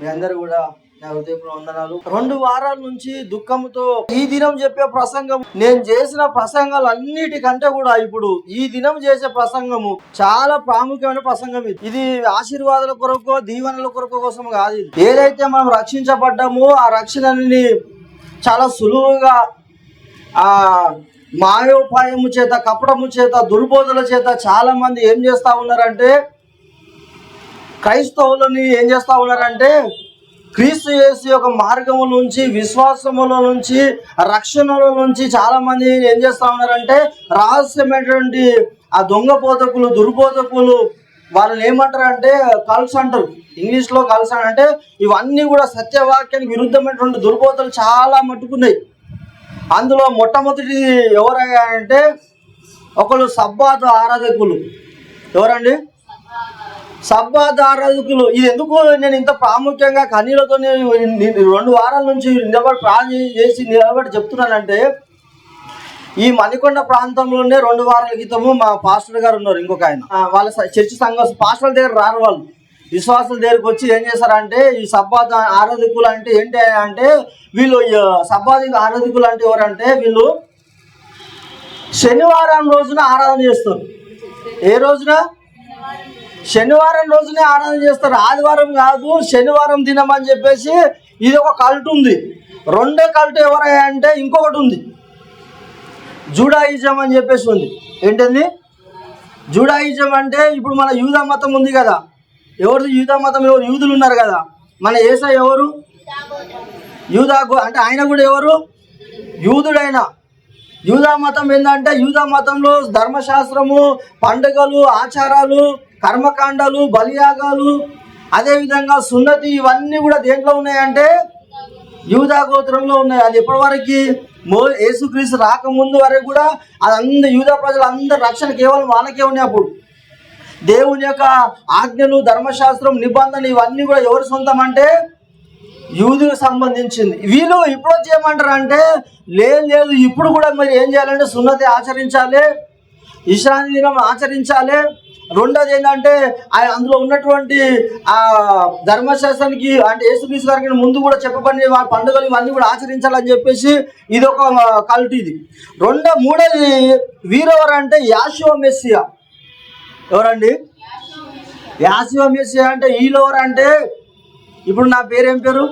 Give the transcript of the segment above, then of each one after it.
మీ అందరు కూడా నా హృదయంలో వందనాలు. రెండు వారాల నుంచి దుఃఖంతో ఈ దినం చెప్పే ప్రసంగం నేను చేసిన ప్రసంగాలు అన్నిటికంటే కూడా ఇప్పుడు ఈ దినం చేసే ప్రసంగము చాలా ప్రాముఖ్యమైన ప్రసంగం ఇది. ఇది ఆశీర్వాదాల కొరకు దీవెనల కొరకు కోసం కాదు ఏదైతే మనం రక్షించబడ్డామో ఆ రక్షణని చాలా సులువుగా ఆ మాయోపాయము చేత కపటము చేత దుర్బోధల చేత చాలా మంది ఏం చేస్తా ఉన్నారంటే క్రైస్తవులని ఏం చేస్తూ ఉన్నారంటే క్రీస్తు చేసి ఒక మార్గము నుంచి విశ్వాసముల నుంచి రక్షణల నుంచి చాలామంది ఏం చేస్తూ ఉన్నారంటే రహస్యమైనటువంటి ఆ దొంగ బోధకులు దుర్బోధకులు వాళ్ళని ఏమంటారు అంటే కల్స్ అంటారు ఇంగ్లీష్లో కల్స్ అంటే ఇవన్నీ కూడా సత్యవాక్యానికి విరుద్ధమైనటువంటి దుర్బోధలు చాలా మట్టుకున్నాయి. అందులో మొట్టమొదటి ఎవరయ్యారంటే ఒకళ్ళు సబ్బాతు ఆరాధకులు. ఎవరండి? సభాదారకులు ఆరాధకులు ఇది ఎందుకు నేను ఇంత ప్రాముఖ్యంగా కన్నీళ్ళతో రెండు వారాల నుంచి నిలబడి ప్రార్థన చేసి నిలబడి చెప్తున్నానంటే ఈ మణికొండ ప్రాంతంలోనే రెండు వారాల క్రితము మా పాస్టర్ గారు ఉన్నారు ఇంకొక ఆయన. వాళ్ళ చర్చి సంఘం పాస్టర్ల దగ్గర రారు వాళ్ళు. విశ్వాసుల దగ్గరికి వచ్చి ఏం చేశారంటే ఈ సబ్బాద ఆరాధకులు అంటే ఏంటి అంటే వీళ్ళు ఈ సబ్బాత్ ఆరాధకులు అంటే ఎవరంటే వీళ్ళు శనివారం రోజున ఆరాధన చేస్తారు. ఏ రోజున? శనివారం రోజునే ఆరాధన చేస్తారు. ఆదివారం కాదు శనివారం తినమని చెప్పేసి ఇది ఒక కల్ట్ ఉంది. రెండో కల్ట్ ఎవరయ్యా అంటే ఇంకొకటి ఉంది. జూడాయిజం అని చెప్పేసి ఉంది. ఏంటండి? జూడాయిజం అంటే ఇప్పుడు మన యూదా మతం ఉంది కదా. ఎవరు యూదా మతం? ఎవరు? యూదులు ఉన్నారు కదా. మన ఏసా ఎవరు? యూదాకు అంటే ఆయన కూడా ఎవరు? యూదుడైన. యూదా మతం ఏంటంటే యూదా మతంలో ధర్మశాస్త్రము పండుగలు ఆచారాలు కర్మకాండాలు బలియాగాలు అదేవిధంగా సున్నతి ఇవన్నీ కూడా దేంట్లో ఉన్నాయంటే? యూదా గోత్రంలో ఉన్నాయి. అది ఎప్పటి మో యేసుక్రీస్తు రాకముందు వరకు కూడా అది అంద యూదా ప్రజలు అందరి రక్షణ కేవలం వాళ్ళకే ఉన్నాయి అప్పుడు. దేవుని యొక్క ఆజ్ఞలు ధర్మశాస్త్రం నిబంధనలు ఇవన్నీ కూడా ఎవరు సొంతం అంటే యూదుకు సంబంధించింది. వీళ్ళు ఇప్పుడు వచ్చి ఏమంటారు అంటే లేదు లేదు ఇప్పుడు కూడా మరి ఏం చేయాలంటే సున్నతి ఆచరించాలి విశ్రాంతి దినం ఆచరించాలి రెండోది ఏంటంటే అందులో ఉన్నటువంటి ఆ ధర్మశాస్త్రానికి అంటే యేసుక్రీస్తు గారికి ముందు కూడా చెప్పబడిన పండుగలు ఇవన్నీ కూడా ఆచరించాలని చెప్పేసి ఇది ఒక కల్ట్ ఇది. రెండో మూడోది వీరెవరు అంటే యాశివ మెస్సియా. ఎవరండి? యాశివ మెస్సియా అంటే ఈలోవర్ అంటే ఇప్పుడు నా పేరేం పేరు?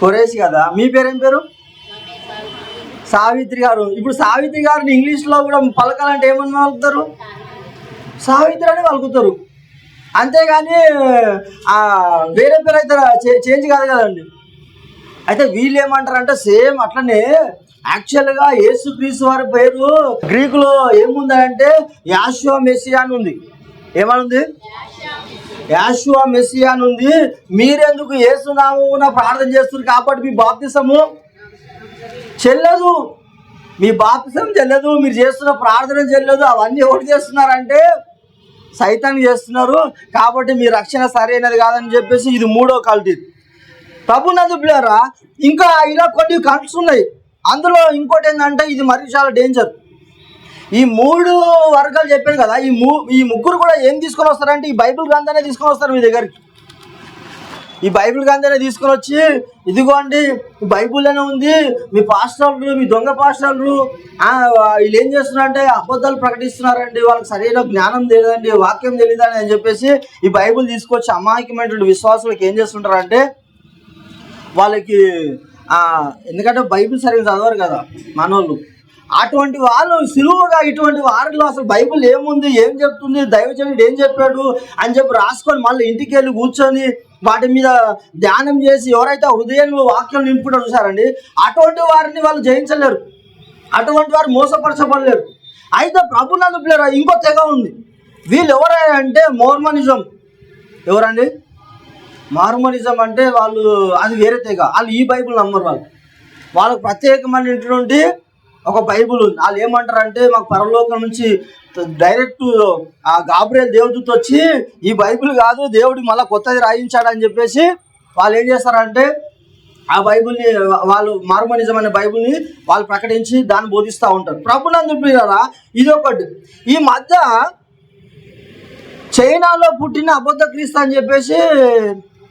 కొరేష్ కదా. మీ పేరేం పేరు? సావిత్రి గారు. ఇప్పుడు సావిత్రి గారిని ఇంగ్లీష్లో కూడా పలకాలంటే ఏమని పలుకుతారు? సావిత్రి అని పలుకుతారు. అంతేగాని వేరే పేరు అయితే చే- చేంజ్ కాదు కదండి. అయితే వీళ్ళు ఏమంటారంటే సేమ్ అట్లనే యాక్చువల్గా యేసుక్రీస్తు వారి పేరు గ్రీకులో ఏముందంటే యాషువా మెస్సియా అని ఉంది. ఏమనుంది? యాషువా మెస్సియా అని ఉంది. మీరెందుకు యేసునామమున ప్రార్థన చేస్తున్నారు కాబట్టి మీ బాప్తిసము చెల్లదు. మీ బాప్తిసం చెల్లదు. మీరు చేస్తున్న ప్రార్థన చెల్లదు. అవన్నీ ఎవరు చేస్తున్నారంటే సైతాన్ని చేస్తున్నారు కాబట్టి మీ రక్షణ సరైనది కాదని చెప్పేసి ఇది మూడో కల్తీ ప్రభు నదుపులారా ఇంకా ఇలా కొన్ని కల్ట్స్ ఉన్నాయి. అందులో ఇంకోటి ఏంటంటే ఇది మరి చాలా డేంజర్ ఈ మూడు వర్గాలు చెప్పాను కదా ఈ మూ ఈ ముగ్గురు కూడా ఏం తీసుకొని వస్తారంటే ఈ బైబిల్ గ్రంథాన్ని తీసుకొని వస్తారు మీ దగ్గరికి. ఈ బైబిల్ గ్రంథాన్ని తీసుకుని వచ్చి ఇదిగోండి ఈ బైబిల్లోనే ఉంది మీ పాస్టర్లు మీ దొంగ పాస్టర్లు వీళ్ళు ఏం చేస్తున్నారంటే అబద్ధాలు ప్రకటిస్తున్నారండి వాళ్ళకి సరైన జ్ఞానం తెలియదండి వాక్యం తెలియదని అని చెప్పేసి ఈ బైబిల్ తీసుకొచ్చి అమాయకమైనటువంటి విశ్వాసులకు ఏం చేస్తుంటారంటే వాళ్ళకి ఎందుకంటే బైబిల్ సరిగ్గా చదవరు కదా మనోళ్ళు. అటువంటి వాళ్ళు సులువుగా ఇటువంటి వారిలో అసలు బైబుల్ ఏముంది ఏం చెప్తుంది దైవజనుడు ఏం చెప్పాడు అని చెప్పి రాసుకొని మళ్ళీ ఇంటికి వెళ్ళి కూర్చొని వాటి మీద ధ్యానం చేసి ఎవరైతే హృదయంలో వాక్యం నింపుకుంటూ చూసారండి అటువంటి వారిని వాళ్ళు జయించలేరు. అటువంటి వారు మోసపరచబడలేరు. అయితే ప్రభునందు నలుపులేరు ఇంకో తెగ ఉంది. వీళ్ళు ఎవరంటే మోర్మనిజం. ఎవరండి? మార్మనిజం అంటే వాళ్ళు అది వేరే తెగ. వాళ్ళు ఈ బైబుల్ నమ్మరు వాళ్ళు. వాళ్ళకు ప్రత్యేకమైనటువంటి ఒక బైబుల్ ఉంది. వాళ్ళు ఏమంటారంటే మాకు పరలోకం నుంచి డైరెక్ట్ ఆ గాబ్రియల్ దేవుడితో వచ్చి ఈ బైబిల్ కాదు దేవుడు మళ్ళీ కొత్తది రాయించాడని చెప్పేసి వాళ్ళు ఏం చేస్తారంటే ఆ బైబుల్ని వాళ్ళు మార్మనిజం అనే బైబుల్ని వాళ్ళు ప్రకటించి దాన్ని బోధిస్తూ ఉంటారు. ప్రభునందు ప్రియులారా ఇది ఒకటి. ఈ మధ్య చైనాలో పుట్టిన అబద్ధ క్రీస్తు అని చెప్పేసి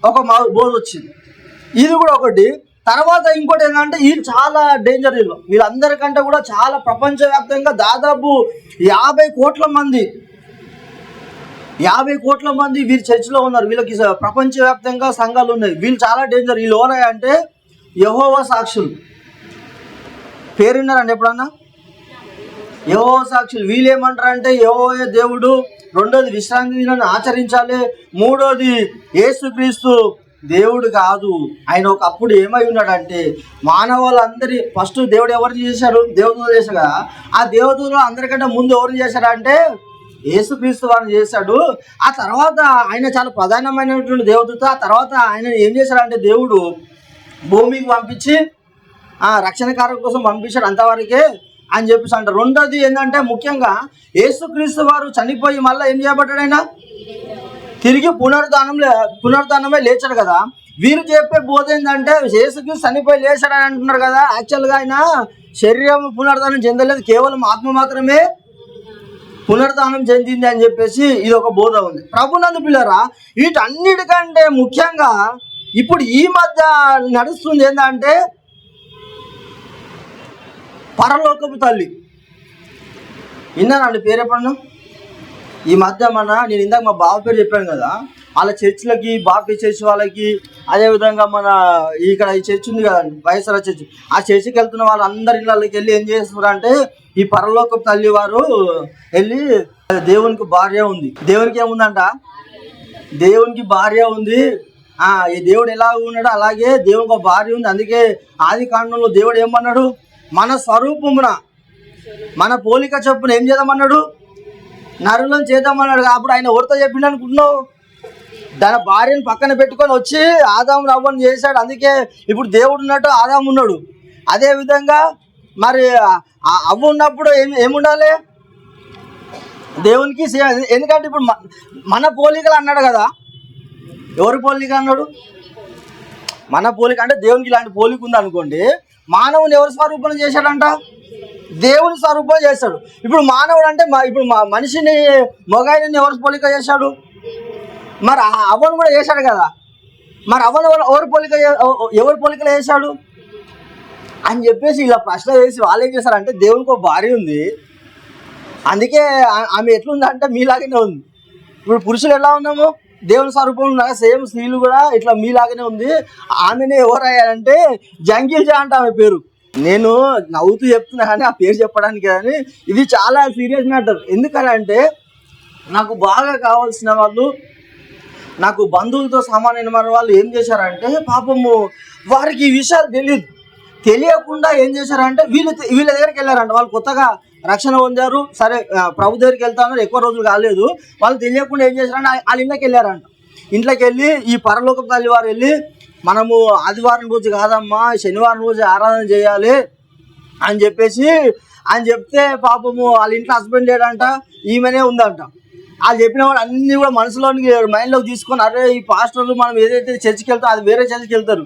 ఒక మా బోధ వచ్చింది. ఇది కూడా ఒకటి. తర్వాత ఇంకోటి ఏంటంటే వీళ్ళు చాలా డేంజర్ వీళ్ళు. వీళ్ళందరికంటే కూడా చాలా ప్రపంచవ్యాప్తంగా దాదాపు యాభై కోట్ల మంది యాభై కోట్ల మంది వీళ్ళు చర్చిలో ఉన్నారు. వీళ్ళకి ప్రపంచవ్యాప్తంగా సంఘాలు ఉన్నాయి. వీళ్ళు చాలా డేంజర్ వీళ్ళు ఎవరై అంటే యహోవా సాక్షులు. పేరున్నారండి ఎప్పుడన్నా? యహో సాక్షులు. వీళ్ళు ఏమంటారు అంటే దేవుడు రెండోది విశ్రాంతి దినాన్ని ఆచరించాలి మూడోది యేసుక్రీస్తు దేవుడు కాదు. ఆయన ఒకప్పుడు ఏమై ఉన్నాడంటే మానవులందరి ఫస్ట్ దేవుడు ఎవరిని చేశాడు దేవతలు చేశారు కదా. ఆ దేవతలు అందరికంటే ముందు ఎవరిని చేశారంటే యేసుక్రీస్తు వారిని చేశాడు. ఆ తర్వాత ఆయన చాలా ప్రధానమైనటువంటి దేవతతో ఆ తర్వాత ఆయన ఏం చేశాడంటే దేవుడు భూమికి పంపించి ఆ రక్షణ కార్యం కోసం పంపించాడు అంతవరకే అని చెప్పేసి అంటారు. రెండోది ఏంటంటే ముఖ్యంగా యేసుక్రీస్తు వారు చనిపోయి మళ్ళీ ఏం చేయబడ్డాడు ఆయన? తిరిగి పునరుద్ధానం పునరుద్ధానమే లేచాడు కదా. వీరు చెప్పే బోధ ఏంటంటే యేసుకి చనిపోయి లేచాడని అంటున్నారు కదా. యాక్చువల్గా ఆయన శరీరం పునరుద్ధానం చెందలేదు. కేవలం ఆత్మ మాత్రమే పునరుద్ధానం చెందింది అని చెప్పేసి ఇది ఒక బోధ ఉంది. ప్రభునందు పిల్లరా వీటన్నిటికంటే ముఖ్యంగా ఇప్పుడు ఈ మధ్య నడుస్తుంది ఏంటంటే పరలోకపు తల్లి. విన్నానండి పేరు ఎప్పుడన్నా ఈ మధ్య మన నేను ఇందాక మా బావ పేరు చెప్పాను కదా వాళ్ళ చర్చిలకి బాపి చర్చ్ వాళ్ళకి అదేవిధంగా మన ఇక్కడ ఈ చర్చ్ ఉంది కదండి వైఎస్ఆర్ చర్చ్ ఆ చర్చికి వెళ్తున్న వాళ్ళందరి ఇళ్ళకి వెళ్ళి ఏం చేస్తున్నారు అంటే ఈ పరలోక తల్లి వారు వెళ్ళి దేవునికి భార్య ఉంది. దేవునికి ఏముందంట? దేవునికి భార్య ఉంది. ఆ ఈ దేవుడు ఎలా ఉన్నాడో అలాగే దేవునికి ఒక భార్య ఉంది. అందుకే ఆది కాండంలో దేవుడు ఏమన్నాడు? మన స్వరూపమున మన పోలిక చొప్పున ఏం చేద్దామన్నాడు? నరులను చేద్దామన్నాడు అప్పుడు ఆయన ఎవరితో చెప్పిండు అనుకుంటున్నావు? దాని భార్యను పక్కన పెట్టుకొని వచ్చి ఆదాము రవ్వని చేశాడు. అందుకే ఇప్పుడు దేవుడు ఉన్నట్టు ఆదాము ఉన్నాడు. అదే విధంగా మరి ఆ అవ్వ ఉన్నప్పుడు ఏం ఏముండాలి? దేవునికి ఎందుకంటే ఇప్పుడు మన పోలికలు అన్నాడు కదా. ఎవరి పోలిక అన్నాడు? మన పోలిక అంటే దేవునికి ఇలాంటి పోలిక ఉంది అనుకోండి మానవుని ఎవరి స్వరూపం చేశాడంట? దేవుని స్వరూపం చేశాడు. ఇప్పుడు మానవుడు అంటే మా- ఇప్పుడు మా మనిషిని మొగాయిని ఎవరి పోలిక చేశాడు? మరి అవను కూడా చేశాడు కదా. మరి అవను ఎవరు- పోలిక ఎవరు ఎవరి పోలికలు చేశాడు? అని చెప్పేసి ఇలా ప్రశ్న వేసి వాళ్ళు ఏం చేశారంటే దేవునికి ఒక భార్య ఉంది. అందుకే ఆమె ఎట్లుందంటే మీలాగానే ఉంది. ఇప్పుడు పురుషులు ఎలా ఉన్నాము? దేవుని స్వరూపం ఉన్నాక సేమ్ స్త్రీలు కూడా ఇట్లా మీలాగానే ఉంది. ఆమెనే ఎవరయ్యారంటే జంగిల్ జా అంట ఆమె పేరు. నేను నవ్వుతూ చెప్తున్నా కానీ ఆ పేరు చెప్పడానికి కానీ ఇది చాలా సీరియస్ మ్యాటర్ ఎందుకనంటే నాకు బాగా కావాల్సిన వాళ్ళు నాకు బంధువులతో సమానమైన మన వాళ్ళు ఏం చేశారంటే పాపము వారికి ఈ విషయాలు తెలియదు తెలియకుండా ఏం చేశారంటే వీళ్ళు వీళ్ళ దగ్గరికి వెళ్ళారంట. వాళ్ళు కొత్తగా రక్షణ పొందారు. సరే ప్రభు దగ్గరికి వెళ్తాను ఎక్కువ రోజులు కాలేదు. వాళ్ళు తెలియకుండా ఏం చేశారంటే వాళ్ళ ఇంట్లోకి వెళ్ళారంట. ఇంట్లోకి వెళ్ళి ఈ పరలోక తల్లి వారు వెళ్ళి మనము ఆదివారం రోజు కాదమ్మా శనివారం రోజు ఆరాధన చేయాలి అని చెప్పేసి అని చెప్తే పాపము వాళ్ళ ఇంట్లో హస్బెండ్ లేడంట ఈమెనే ఉందంట. వాళ్ళు చెప్పిన వాడు అన్ని కూడా మనసులోనికి మైండ్లోకి తీసుకొని అరే ఈ పాస్టర్లు మనం ఏదైతే చర్చికి వెళ్తాం అది వేరే చర్చికి వెళ్తారు.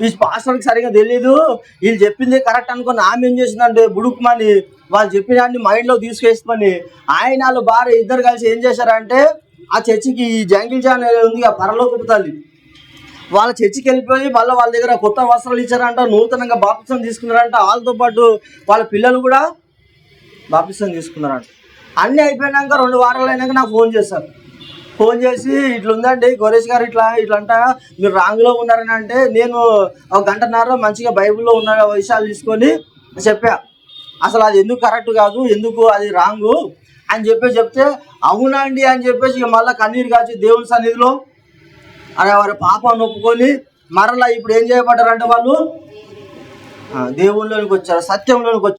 ఈ పాస్టర్కి సరిగా తెలియదు వీళ్ళు చెప్పింది కరెక్ట్ అనుకుని ఆమె ఏం చేసిందంటే బుడుకుమని వాళ్ళు చెప్పిన దాన్ని మైండ్లో తీసుకేసుకొని ఆయన వాళ్ళు భార్య ఇద్దరు కలిసి ఏం చేశారంటే ఆ చర్చికి ఈ జంగిల్ జాన్ ఉంది ఆ పరలోకపు తల్లి వాళ్ళ చర్చికి వెళ్ళిపోయి మళ్ళీ వాళ్ళ దగ్గర కొత్త వస్త్రాలు ఇచ్చారంట నూతనంగా బాప్తిసం తీసుకున్నారంట. వాళ్ళతో పాటు వాళ్ళ పిల్లలు కూడా బాప్తిసం తీసుకున్నారంట. అన్నీ అయిపోయినాక రెండు వారాలు అయినాక నాకు ఫోన్ చేశారు. ఫోన్ చేసి ఇట్లా ఉందండి గోరేష్ గారు ఇట్లా ఇట్లా అంట మీరు రాంగ్లో ఉన్నారని అంటే నేను ఒక గంటన్నర మంచిగా బైబిల్లో ఉన్న విషయాలు తీసుకొని చెప్పా. అసలు అది ఎందుకు కరెక్ట్ కాదు? ఎందుకు అది రాంగు? అని చెప్పి చెప్తే అవునండి అని చెప్పేసి ఇక మళ్ళీ కన్నీరు కాచి దేవుని సన్నిధిలో అరే వారి పాపాన్ని ఒప్పుకొని మరలా ఇప్పుడు ఏం చేయబడ్డారంటే వాళ్ళు? దేవుళ్ళలోనికి వచ్చారు సత్యంలోనికి వచ్చారు.